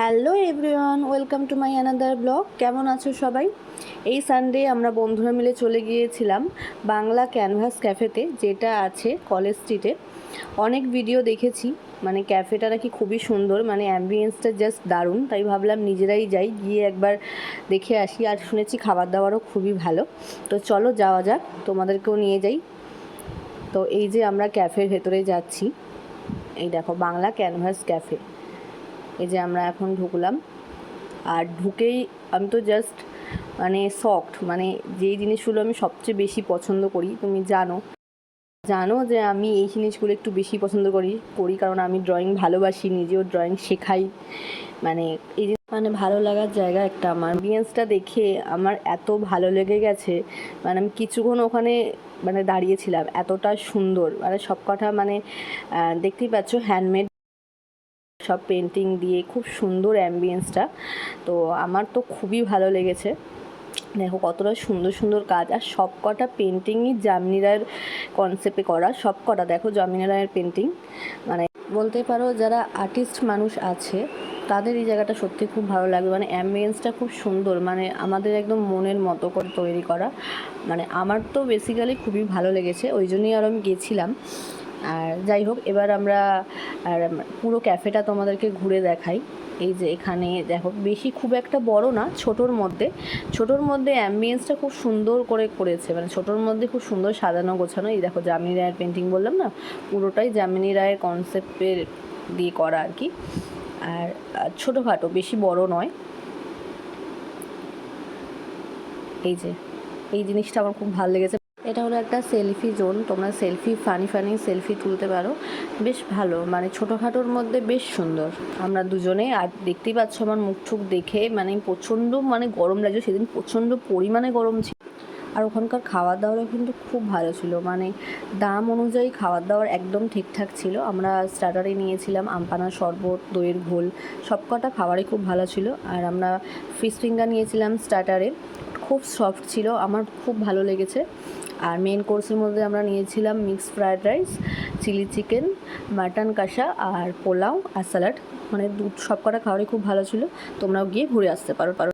Hello everyone, welcome to my another blog. কেমন আছো সবাই? এই সানডে আমরা বন্ধুরা মিলে চলে গিয়েছিলাম বাংলা ক্যানভাস ক্যাফেতে, যেটা আছে কলেজ স্ট্রিটে। অনেক ভিডিও দেখেছি মানে ক্যাফেটা নাকি খুবই সুন্দর মানে অ্যাম্বিয়েন্সটা জাস্ট দারুণ, তাই ভাবলাম নিজেরাই যাই, গিয়ে একবার দেখে আসি। আর শুনেছি খাবার দাবারও খুবই ভালো। তো চলো যাওয়া যাক, তোমাদেরকেও নিয়ে যাই। তো এই যে আমরা ক্যাফের ভেতরে যাচ্ছি, এই দেখো বাংলা ক্যানভাস ক্যাফে। এই যে আমরা এখন ঢুকলাম। আর ঢুকেই আমি তো জাস্ট মানে সফট মানে যেই জিনিসগুলো আমি সবচেয়ে বেশি পছন্দ করি, তুমি জানো। জানো যে আমি এই জিনিসগুলো একটু বেশি পছন্দ করি করি কারণ আমি ড্রয়িং ভালোবাসি, নিজেও ড্রয়িং শেখাই। মানে এই যে মানে ভালো লাগার জায়গা একটা আমার। বিয়েন্সটা দেখে আমার এত ভালো লেগে গেছে মানে আমি কিছুক্ষণ ওখানে মানে দাঁড়িয়েছিলাম, এতটা সুন্দর। মানে সব কটা মানে দেখতেই পাচ্ছ হ্যান্ডমেড সব পেন্টিং দিয়ে খুব সুন্দর অ্যাম্বিয়েন্সটা তো আমার তো খুবই ভালো লেগেছে। দেখো কতটা সুন্দর সুন্দর কাজ। আর সব কটা পেন্টিংই জামিনী রায়ের কনসেপ্টে করা। সব কটা, দেখো জামিনী রায়ের পেন্টিং মানে বলতে পারো যারা আর্টিস্ট মানুষ আছে, তাদের এই জায়গাটা সত্যি খুব ভালো লাগবে। মানে অ্যাম্বিয়েন্সটা খুব সুন্দর। মানে আমাদের একদম মনের মতো করে তৈরি করা। মানে আমার তো বেসিক্যালি খুবই ভালো লেগেছে। ওই জন্যই আর আমি গেছিলাম। আর যাই হোক, এবার আমরা আর পুরো ক্যাফেটা তোমাদেরকে ঘুরে দেখাই। এই যে এখানে দেখো, বেশি খুব একটা বড় না, ছোটোর মধ্যে। ছোটোর মধ্যে অ্যাম্বিয়েন্সটা খুব সুন্দর করে করেছে মানে ছোটোর মধ্যে খুব সুন্দর সাজানো গোছানো। এই দেখো জামিনী রায়ের পেন্টিং বললাম না? পুরোটাই জামিনী রায়ের কনসেপ্টের দিয়ে করা আর কি। আর ছোটোখাটো, বেশি বড় নয়। এই যে, এই জিনিসটা আমার খুব ভালো লেগেছে। এটা হলো একটা সেলফি জোন তোমরা সেলফি ফানি ফানি সেলফি তুলতে পারো। বেশ ভালো মানে ছোটোখাটোর মধ্যে বেশ সুন্দর। আমরা দুজনে, আর দেখতেই পাচ্ছ আমার মুখ টুক দেখে মানে প্রচণ্ড মানে গরম লাগছে, সেদিন প্রচণ্ড পরিমাণে গরম ছিল। আর ওখানকার খাওয়া দাওয়ারও কিন্তু খুব ভালো ছিল মানে দাম অনুযায়ী খাবার দাওয়ার একদম ঠিকঠাক ছিল। আমরা স্টার্টারে নিয়েছিলাম আমপানা শরবত, দইয়ের ঘোল সব কটা খাবারই খুব ভালো ছিল। আর আমরা ফিশ ফিঙ্গার নিয়েছিলাম স্টার্টারে খুব সফট ছিল, আমার খুব ভালো লেগেছে। আর মেন কোর্সের মধ্যে আমরা নিয়েছিলাম mix fried rice chilli chicken mutton কষা আর পোলাও আর স্যালাড মানে দুধ সব কটা খাওয়ারই খুব ভালো ছিল। তোমরাও গিয়ে ঘুরে আসতে পারো পারো।